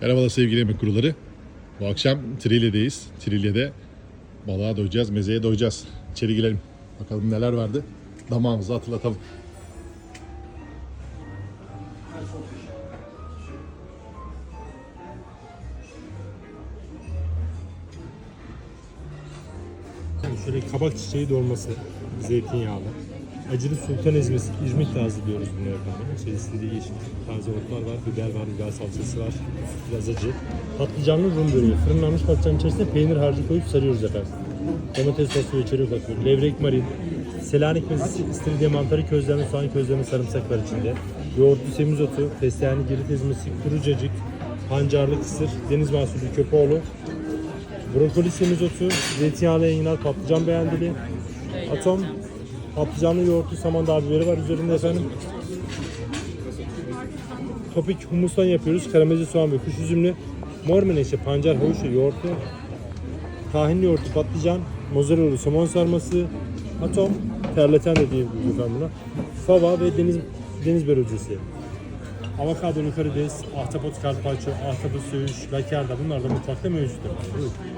Merhabalar sevgili yemek kuruları. Bu akşam Trilye'deyiz. Trilye'de balığa doyacağız, mezeye doyacağız. İçeri girelim. Bakalım neler vardı. Damağımızı hatırlatalım. Şöyle kabak çiçeği dolması, zeytinyağlı. Acılı sultan ezmesi, İzmit'te hazırlıyoruz bunu efendim. İçerisinde yeşil taze otlar var, biber var, biber salçası var, biraz acı. Patlıcanlı rum böreği, fırınlanmış patlıcanın içerisine peynir harcı koyup sarıyoruz efendim. Domates sosu ve çörek atıyoruz. Levrek marin, Selanik mezesi, istiridye mantarı, közleme, soğan közleme, sarımsak var içinde. Yoğurtlu semizotu, fesleğenli girit ezmesi, kuru cacık, pancarlı kısır, deniz mahsulü köpoğlu, Brokoli semizotu, zeytinyağlı enginar, patlıcan beğendili, atom, patlıcanlı yoğurtlu samandağ biberi var üzerinde efendim. Topik humustan yapıyoruz. Karamelize soğan ve kuş üzümlü. Mor menekşe, pancar, havuçlu, yoğurtlu. Tahinli yoğurtlu, patlıcan, mozzarella somon sarması, atom, terleten de diyebiliriz efendim buna. Fava ve deniz deniz börülcesi. Avokadolu karides, ahtapot karpaccio, ahtapot söğüş, lakerda bunlar da mutfakta mevcut. efendim. Buyurun.